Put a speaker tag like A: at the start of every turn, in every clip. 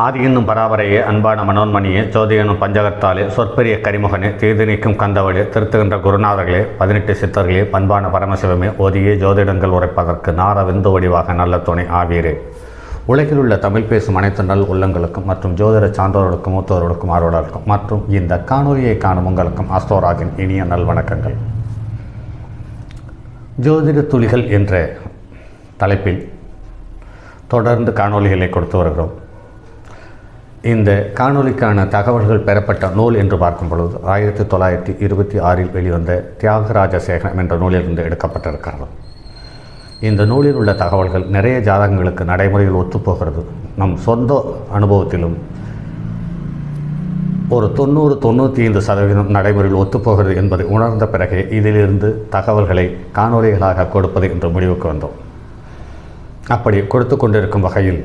A: ஆதியனும் பராபரையே அன்பான மனோன்மணியே ஜோதிடனும் பஞ்சகத்தாலே சொற்பெரிய கரிமுகனே தீது நீக்கும் கந்தவளே திருத்துகின்ற குருநாதர்களே பதினெட்டு சித்தர்களே பண்பான பரமசிவமே ஓதியே ஜோதிடங்கள் உரைப்பதற்கு நார விந்து வடிவாக நல்ல துணை ஆவீரே. உலகில் உள்ள தமிழ் பேசும் அனைத்து நல் உள்ளங்களுக்கும் மற்றும் ஜோதிட சான்றோர்களுக்கும் மூத்தோர்களுக்கும் ஆர்வலர்களுக்கும் மற்றும் இந்த காணொலியை காணும் உங்களுக்கும் அஸ்தோராகின் இனிய நல் வணக்கங்கள். ஜோதிட துளிகள் என்ற தலைப்பில் தொடர்ந்து காணொளிகளை கொடுத்து வருகிறோம். இந்த காணொலிக்கான தகவல்கள் பெறப்பட்ட நூல் என்று பார்க்கும் பொழுது ஆயிரத்தி தொள்ளாயிரத்தி இருபத்தி ஆறில் வெளிவந்த தியாகராஜ சேகரம் என்ற நூலிலிருந்து எடுக்கப்பட்டிருக்கிறது. இந்த நூலில் உள்ள தகவல்கள் நிறைய ஜாதகங்களுக்கு நடைமுறையில் ஒத்துப்போகிறது. நம் சொந்த அனுபவத்திலும் ஒரு தொண்ணூறு தொண்ணூற்றி ஐந்து சதவீதம் நடைமுறையில் ஒத்துப்போகிறது என்பதை உணர்ந்த பிறகே இதிலிருந்து தகவல்களை காணொலிகளாக கொடுப்பது என்று முடிவுக்கு வந்தோம். அப்படி கொடுத்து கொண்டிருக்கும் வகையில்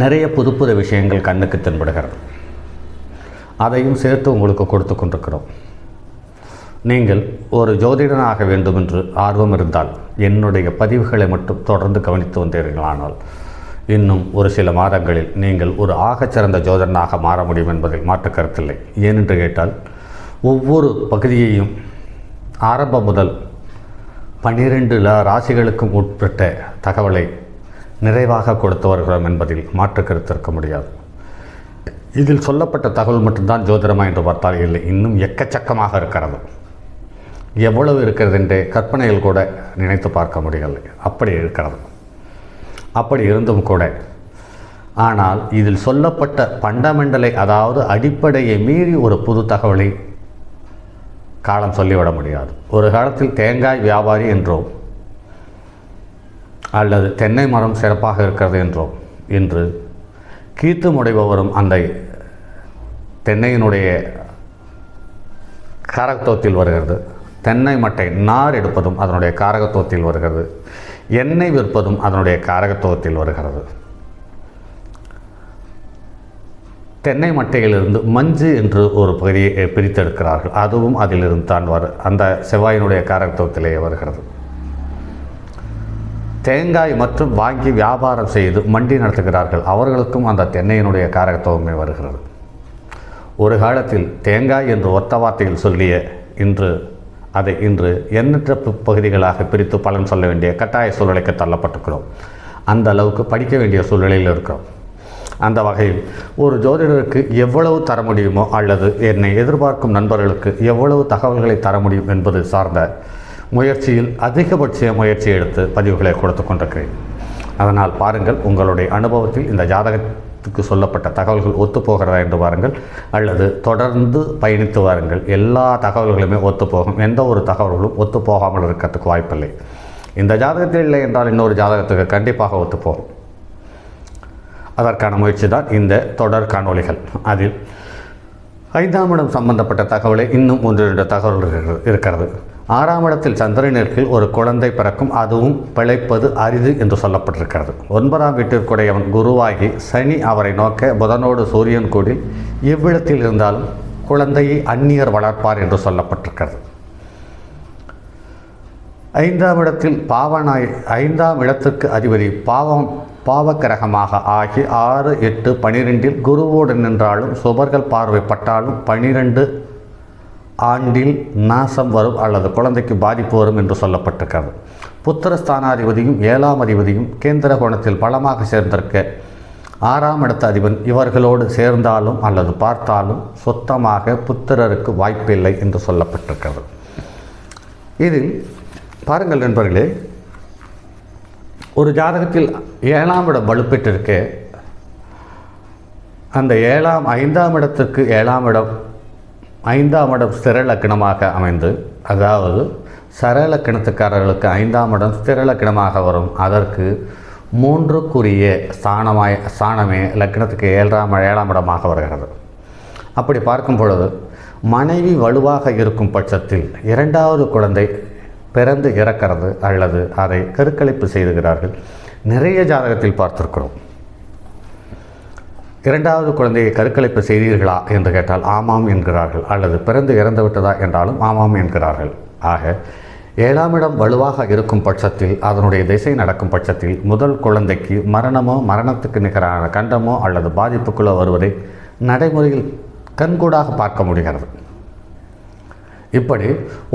A: நிறைய புது புது விஷயங்கள் கண்ணுக்கு தென்படுகிறது. அதையும் சேர்த்து உங்களுக்கு கொடுத்து கொண்டிருக்கிறோம். நீங்கள் ஒரு ஜோதிடனாக வேண்டும் என்று ஆர்வம் இருந்தால் என்னுடைய பதிவுகளை மட்டும் தொடர்ந்து கவனித்து வந்தீர்களானால் இன்னும் ஒரு சில மாதங்களில் நீங்கள் ஒரு ஆகச்சிறந்த ஜோதிடனாக மாற முடியும் என்பதில் மாற்று கருத்தில்லை. ஏனென்று கேட்டால் ஒவ்வொரு பகுதியையும் ஆரம்பம் முதல் பன்னிரெண்டு ராசிகளுக்கும் உட்பட்ட தகவலை நிறைவாக கொடுத்து வருகிறோம் என்பதில் மாற்று கருத்து இருக்க முடியாது. இதில் சொல்லப்பட்ட தகவல் மட்டும்தான் ஜோதிடமா என்று பார்த்தால் இல்லை. இன்னும் எக்கச்சக்கமாக இருக்கிறது. எவ்வளவு இருக்கிறது என்று கற்பனையில் கூட நினைத்து பார்க்க முடியவில்லை. அப்படி இருக்கிறது. அப்படி இருந்தும் கூட. ஆனால் இதில் சொல்லப்பட்ட பண்டமெண்டலை அதாவது அடிப்படையை மீறி ஒரு புது தகவலை காலம் சொல்லிவிட முடியாது. ஒரு காலத்தில் தேங்காய் வியாபாரி என்றோம். அல்லது தென்னை மரம் சிறப்பாக இருக்கிறது என்றோம் என்று கீத்து முடைபவரும் அந்த தென்னையினுடைய காரகத்துவத்தில் வருகிறது. தென்னை மட்டை நார் எடுப்பதும் அதனுடைய காரகத்துவத்தில் வருகிறது. எண்ணெய் விற்பதும் அதனுடைய காரகத்துவத்தில் வருகிறது. தென்னை மட்டையிலிருந்து மஞ்சு என்று ஒரு பகுதியை பிரித்தெடுக்கிறார்கள். அதுவும் அதிலிருந்து தான் வரு அந்த செவ்வாயினுடைய காரகத்துவத்திலேயே வருகிறது. தேங்காய் மற்றும் வாங்கி வியாபாரம் செய்து மண்டி நடத்துகிறார்கள். அவர்களுக்கும் அந்த தென்னையினுடைய காரகத்துவமே வருகிறது. ஒரு காலத்தில் தேங்காய் என்று ஒத்த வார்த்தையில் சொல்லிய இன்று அதை இன்று எண்ணற்ற பகுதிகளாக பிரித்து பலன் சொல்ல வேண்டிய கட்டாய சூழ்நிலைக்கு தள்ளப்பட்டிருக்கிறோம். அந்த அளவுக்கு படிக்க வேண்டிய சூழ்நிலையில் இருக்கிறோம். அந்த வகையில் ஒரு ஜோதிடருக்கு எவ்வளவு தர முடியுமோ அல்லது என்னை எதிர்பார்க்கும் நண்பர்களுக்கு எவ்வளவு தகவல்களை தர முடியும் என்பது சார்ந்த முயற்சியில் அதிகபட்ச முயற்சி எடுத்து பதிவுகளை கொடுத்து கொண்டிருக்கிறேன். அதனால் பாருங்கள் உங்களுடைய அனுபவத்தில் இந்த ஜாதகத்துக்கு சொல்லப்பட்ட தகவல்கள் ஒத்துப்போகிறதா என்று பாருங்கள் அல்லது தொடர்ந்து பயணித்து வாருங்கள். எல்லா தகவல்களுமே ஒத்துப்போகும். எந்த ஒரு தகவல்களும் ஒத்துப்போகாமல் இருக்கிறதுக்கு வாய்ப்பில்லை. இந்த ஜாதகத்தில் இல்லை என்றால் இன்னொரு ஜாதகத்துக்கு கண்டிப்பாக ஒத்துப்போகும் அதற்கான முயற்சி தான் இந்த தொடர் காணொலிகள் அதில் ஐந்தாம் இடம் சம்பந்தப்பட்ட தகவலை இன்னும் ஒன்று ரெண்டு தகவல் இருக்கிறது. ஆறாம் இடத்தில் சந்திரனிற்கில் ஒரு குழந்தை பிறக்கும் அதுவும் பிழைப்பது அரிது என்று சொல்லப்பட்டிருக்கிறது. ஒன்பதாம் வீட்டிற்குடையவன் குருவாகி சனி அவரை நோக்க புதனோடு சூரியன் கூடி எவ்விடத்தில் இருந்தாலும் குழந்தையை அந்நியர் வளர்ப்பார் என்று சொல்லப்பட்டிருக்கிறது. ஐந்தாம் இடத்தில் பாவனாய் ஐந்தாம் இடத்திற்கு அதிபதி பாவம் பாவக்கிரகமாக ஆகி ஆறு எட்டு பனிரெண்டில் குருவோடு நின்றாலும் சுபர்கள் பார்வைப்பட்டாலும் பனிரெண்டு ஆண்டில் நாசம் வரும் அல்லது குழந்தைக்கு பாதிப்பு வரும் என்று சொல்லப்பட்டிருக்கிறது. புத்திரஸ்தானாதிபதியும் ஏழாம் அதிபதியும் கேந்திர கோணத்தில் பலமாக சேர்ந்திருக்க ஆறாம் இடத்த அதிபன் இவர்களோடு சேர்ந்தாலும் அல்லது பார்த்தாலும் சுத்தமாக புத்திரருக்கு வாய்ப்பில்லை என்று சொல்லப்பட்டிருக்கிறது. இதில் பாருங்கள் நண்பர்களே ஒரு ஜாதகத்தில் ஏழாம் இடம் வலுப்பெற்றிருக்க அந்த ஏழாம் ஐந்தாம் இடத்துக்கு ஏழாம் இடம் ஐந்தாம் இடம் ஸ்திரலக்கணமாக அமைந்து அதாவது சரலக்கணத்துக்காரர்களுக்கு ஐந்தாம் இடம் ஸ்திரலக்கணமாக வரும். அதற்கு மூன்றுக்குரிய ஸ்தானமாய் ஸ்தானமே லக்கணத்துக்கு ஏழாம் ஏழாம் இடமாக வருகிறது. அப்படி பார்க்கும் பொழுது மனைவி வலுவாக இருக்கும் பட்சத்தில் இரண்டாவது குழந்தை பிறந்து இறக்கிறது அல்லது அதை கருக்கலைப்பு செய்துகிறார்கள். நிறைய ஜாதகத்தில் பார்த்திருக்கிறோம். இரண்டாவது குழந்தையை கருக்கலைப்பு செய்தீர்களா என்று கேட்டால் ஆமாம் என்கிறார்கள். அல்லது பிறந்து இறந்து விட்டதா என்றாலும் ஆமாம் என்கிறார்கள். ஆக ஏழாம் இடம் வலுவாக இருக்கும் பட்சத்தில் அதனுடைய திசை நடக்கும் பட்சத்தில் முதல் குழந்தைக்கு மரணமோ மரணத்துக்கு நிகரான கண்டமோ அல்லது பாதிப்புக்குள்ளோ வருவதை நடைமுறையில் கண்கூடாக பார்க்க முடிகிறது. இப்படி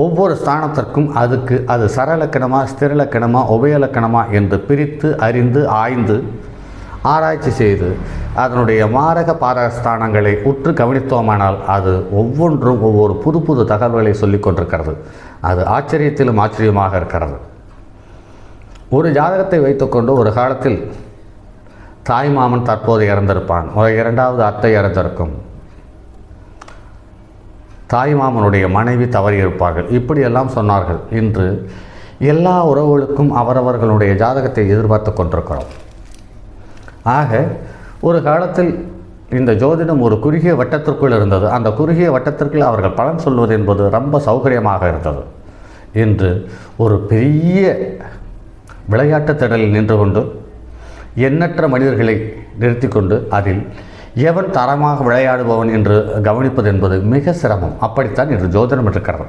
A: ஒவ்வொரு ஸ்தானத்திற்கும் அதுக்கு அது சரலக்கணமா ஸ்திரலக்கணமா உபயலக்கணமா என்று பிரித்து அறிந்து ஆய்ந்து ஆராய்ச்சி செய்து அதனுடைய மாரக பாரஸ்தானங்களை உற்று கவனித்தோமானால் அது ஒவ்வொன்றும் ஒவ்வொரு புது புது தகவல்களை சொல்லிக் கொண்டிருக்கிறது. அது ஆச்சரியத்திலும் ஆச்சரியமாக இருக்கிறது. ஒரு ஜாதகத்தை வைத்துக்கொண்டு ஒரு காலத்தில் தாய் மாமன் தற்போது இறந்திருப்பான். ஒரு இரண்டாவது அத்தை இறந்திருக்கும். தாய்மாமனுடைய மனைவி தவறியிருப்பார்கள். இப்படியெல்லாம் சொன்னார்கள். இன்று எல்லா உறவுகளுக்கும் அவரவர்களுடைய ஜாதகத்தை எதிர்பார்த்து கொண்டிருக்கிறோம். ஆக ஒரு காலத்தில் இந்த ஜோதிடம் ஒரு குறுகிய வட்டத்திற்குள் இருந்தது. அந்த குறுகிய வட்டத்திற்குள் அவர்கள் பலன் சொல்வது என்பது ரொம்ப சௌகரியமாக இருந்தது. இன்று ஒரு பெரிய விளையாட்டு திடலில் நின்று கொண்டு எண்ணற்ற மனிதர்களை நிறுத்தி கொண்டு அதில் எவன் தரமாக விளையாடுபவன் என்று கவனிப்பது என்பது மிக சிரமம். அப்படித்தான் இன்று ஜோதிடம் இருக்கிறது.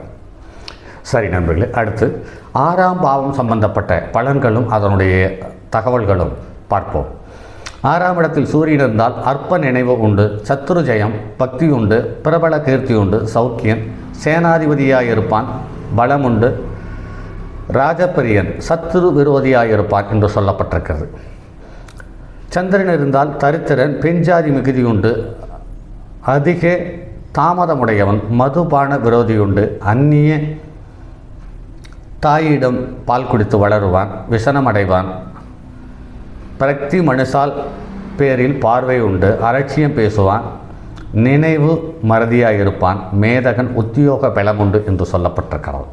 A: சரி நண்பர்களே அடுத்து ஆறாம் பாவம் சம்பந்தப்பட்ட பலன்களும் அதனுடைய தகவல்களும் பார்ப்போம். ஆறாம் இடத்தில் சூரியன் இருந்தால் அற்ப நினைவு உண்டு சத்துரு ஜெயம் பக்தி உண்டு பிரபல கீர்த்தி உண்டு சௌக்கியன் சேனாதிபதியாயிருப்பான் பலமுண்டு பலம் உண்டு ராஜபிரியன் சத்துரு விரோதியாயிருப்பான் என்று சொல்லப்பட்டிருக்கிறது. சந்திரன் இருந்தால் தரித்திரன் பெஞ்சாதி மிகுதி உண்டு அதிக தாமதமுடையவன் மதுபான விரோதி உண்டு அந்நிய தாயிடம் பால் குடித்து வளருவான் விசனம் அடைவான் பிரக்தி மனுஷால் பேரில் பார்வை உண்டு. அலட்சியம் பேசுவான். நினைவு மறதியாக இருப்பான் மேதகன் உத்தியோக பலமுண்டு என்று சொல்லப்பட்டிருக்கிறது.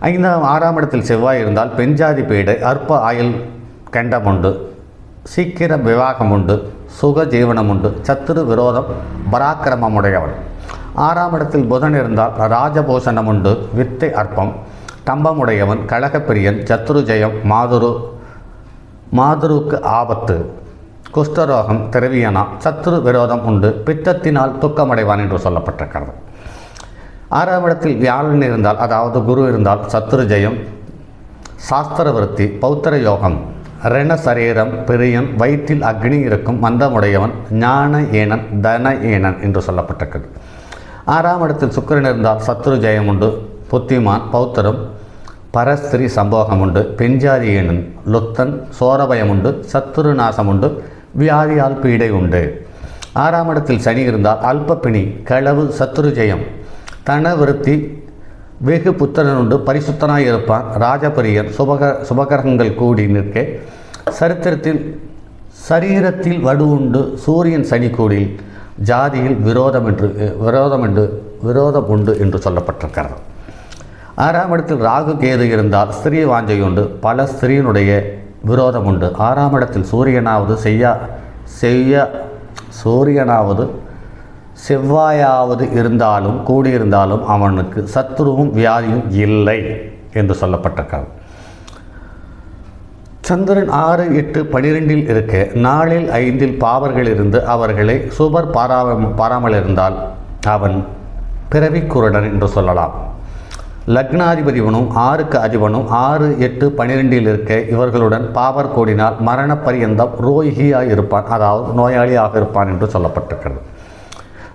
A: ஐந்தாம் ஆறாம் இடத்தில் செவ்வாய் இருந்தால் பெண்ஜாதி பீடை அற்ப ஆயுள் கண்டம் உண்டு. சீக்கிரம் விவாகம் உண்டு. சுக ஜீவனம் உண்டு. சத்துரு விரோதம் பராக்கிரமமுடையவன் ஆறாம் இடத்தில் புதன் இருந்தால் ராஜபூஷணம் உண்டு. வித்தை அற்பம் தம்பமுடையவன் கழகப்பிரியன் சத்துரு ஜெயம் மாதுரு மாதுருக்கு ஆபத்து குஷ்டரோகம் திரவியனா சத்துரு விரோதம் உண்டு பித்தத்தினால் துக்கமடைவான் என்று சொல்லப்பட்டிருக்கிறது ஆறாம் இடத்தில் வியாழன் இருந்தால் அதாவது குரு இருந்தால் சத்துரு ஜெயம் சாஸ்திர விருத்தி பௌத்திர யோகம் ரண சரீரம் பிரியன் வயிற்றில் அக்னி இருக்கும் மந்தமுடையவன் ஞான ஏனன் தன ஏனன் என்று சொல்லப்பட்டிருக்கிறது ஆறாம் இடத்தில் சுக்கிரன் இருந்தால் சத்ரு ஜெயம் உண்டு புத்திமான் பௌத்தரும் பரஸ்திரி சம்போகம் உண்டு பெஞ்சாதி எனும் லுத்தன் சோரபயம் உண்டு சத்துரு நாசம் உண்டு வியாதியால் பீடை உண்டு. ஆறாம் இடத்தில் சனி இருந்தால் அல்பப்பிணி களவு சத்துரு ஜெயம் தன விருத்தி வெகு புத்திரன் உண்டு பரிசுத்தனாய் இருப்பான். ராஜபரியன் சுபக சுபகரங்கள் கூடி நிற்க. சரித்திரத்தில் சரீரத்தில் வடு உண்டு சூரியன் சனி கூடி ஜாதியில் விரோதம் என்று விரோதம் என்று விரோதம் உண்டு என்று சொல்லப்பட்டிருக்கிறது. ஆறாம் இடத்தில் ராகு கேது இருந்தால் ஸ்திரீ வாஞ்சை உண்டு பல ஸ்திரீனுடைய விரோதம் உண்டு ஆறாம் இடத்தில் சூரியனாவது செய்ய செய்ய சூரியனாவது செவ்வாயாவது இருந்தாலும் கூடியிருந்தாலும் அவனுக்கு சத்துருவும் வியாதியும் இல்லை என்று சொல்லப்பட்டிருக்கிறது சந்திரன் ஆறு எட்டு பனிரெண்டில் இருக்க. நாளில் ஐந்தில் பாவர்கள் இருந்து அவர்களை சுபர் பாராம பாராமல் இருந்தால் அவன் பிறவிக்குருடன் என்று சொல்லலாம். லக்னாதிபதிவனும் ஆறுக்கு அதிபனும் ஆறு எட்டு பனிரெண்டில் இருக்க இவர்களுடன் பாவர் கூடினால் மரணப்பரியந்தம் பரியந்தம் இருப்பான் அதாவது நோயாளியாக இருப்பான் என்று சொல்லப்பட்டிருக்கிறது.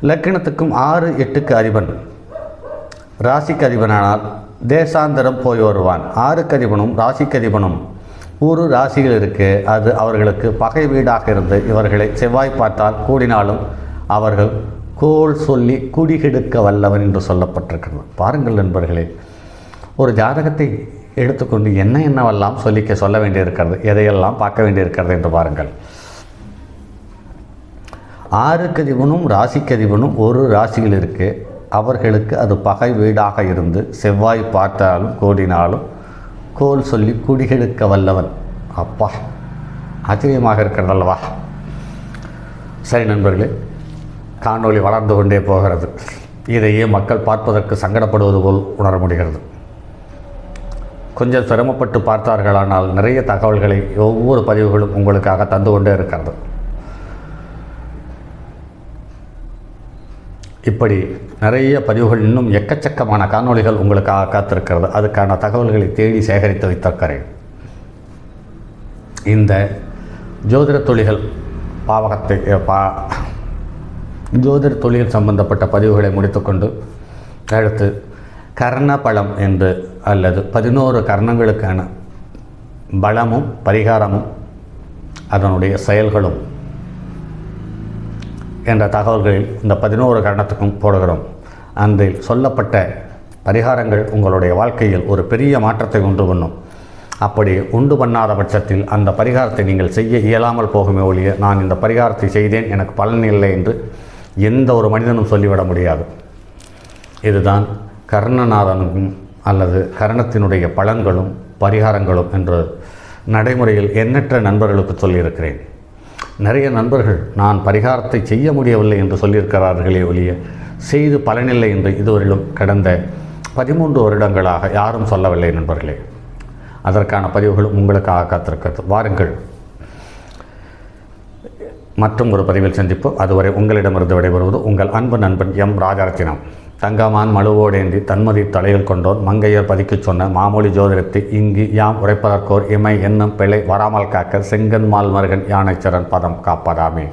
A: லக்னத்துக்கும் ஆறு எட்டுக்கு அதிபன். ராசிக்கு அதிபனானால் தேசாந்தரம் போய் வருவான். ஆறுக்கு அதிபனும் ராசிக்கு அதிபனும். ஒரு ராசிகள் இருக்கு அது அவர்களுக்கு பகை வீடாக இருந்து இவர்களை செவ்வாய் பார்த்தால் கூடினாலும் அவர்கள் கோல் சொல்லி குடிகெடுக்க வல்லவன் என்று சொல்லப்பட்டிருக்கிறது. பாருங்கள் நண்பர்களே ஒரு ஜாதகத்தை எடுத்துக்கொண்டு என்ன என்னவெல்லாம் சொல்லிக்க சொல்ல வேண்டியிருக்கிறது எதையெல்லாம் பார்க்க வேண்டியிருக்கிறது என்று பாருங்கள். ஆறுக்கதிபனும் ராசிக்கதிபனும் ஒரு ராசியில் இருக்கு. அவர்களுக்கு அது பகை வீடாக இருந்து செவ்வாய் பார்த்தாலும் கூடினாலும் கோல் சொல்லி குடிகெடுக்க வல்லவன். அப்பா ஆச்சரியமாக இருக்கிறதல்லவா சரி நண்பர்களே காணொளி வளர்ந்து கொண்டே போகிறது. இதையே மக்கள் பார்ப்பதற்கு சங்கடப்படுவது போல் உணர முடிகிறது. கொஞ்சம் சிரமப்பட்டு பார்த்தார்களானால் நிறைய தகவல்களை ஒவ்வொரு பதிவுகளும் உங்களுக்காக தந்து கொண்டே இருக்கிறது. இப்படி நிறைய பதிவுகள் இன்னும் எக்கச்சக்கமான காணொளிகள் உங்களுக்காக காத்திருக்கிறது. அதுக்கான தகவல்களை தேடி சேகரித்து வைத்திருக்கிறேன். இந்த ஜோதிட தொழில்கள் பாவகத்தை பா ஜோதிட தொழில் சம்பந்தப்பட்ட பதிவுகளை முடித்துக்கொண்டு அடுத்து கர்ண பலம் என்று அல்லது பதினோரு கர்ணங்களுக்கான பலமும் பரிகாரமும் அதனுடைய செயல்களும் என்ற தகவல்களில் இந்த பதினோரு கரணத்துக்கும் போடுகிறோம். அந்த சொல்லப்பட்ட பரிகாரங்கள் உங்களுடைய வாழ்க்கையில் ஒரு பெரிய மாற்றத்தை உண்டு பண்ணும். அப்படி உண்டு பண்ணாத பட்சத்தில் அந்த பரிகாரத்தை நீங்கள் செய்ய இயலாமல் போகுமே ஒழிய நான் இந்த பரிகாரத்தை செய்தேன் எனக்கு பலன் இல்லை என்று எந்த ஒரு மனிதனும் சொல்லிவிட முடியாது. இதுதான் கர்ணநாதனுக்கும் அல்லது கர்ணத்தினுடைய பலன்களும் பரிகாரங்களும் என்று நடைமுறையில் எண்ணற்ற நண்பர்களுக்கு சொல்லியிருக்கிறேன். நிறைய நண்பர்கள் நான் பரிகாரத்தை செய்ய முடியவில்லை என்று சொல்லியிருக்கிறார்களே ஒழிய செய்து பலனில்லை என்று இதுவரையிலும் கடந்த பதிமூன்று வருடங்களாக யாரும் சொல்லவில்லை நண்பர்களே. அதற்கான பதிவுகளும் உங்களுக்காக காத்திருக்கிறது. வாருங்கள். மற்றும் ஒரு பதிவில் சந்திப்போம். அதுவரை உங்களிடமிருந்து விடைபெறுவது உங்கள் அன்பு நண்பன் எம் ராஜரத்தினம். தங்கமான் மழுவோடேந்தி தன்மதி தலையில் கொண்டோன். மங்கையர் பதிக்குச் சொன்ன மாமொழி ஜோதிடத்தை இங்கு யாம் உரைப்பதற்கோர் இமை என்னும் பிழை வராமல் காக்க செங்கன்மால் மருகன் யானைச்சரன் பதம் காப்பதாமே.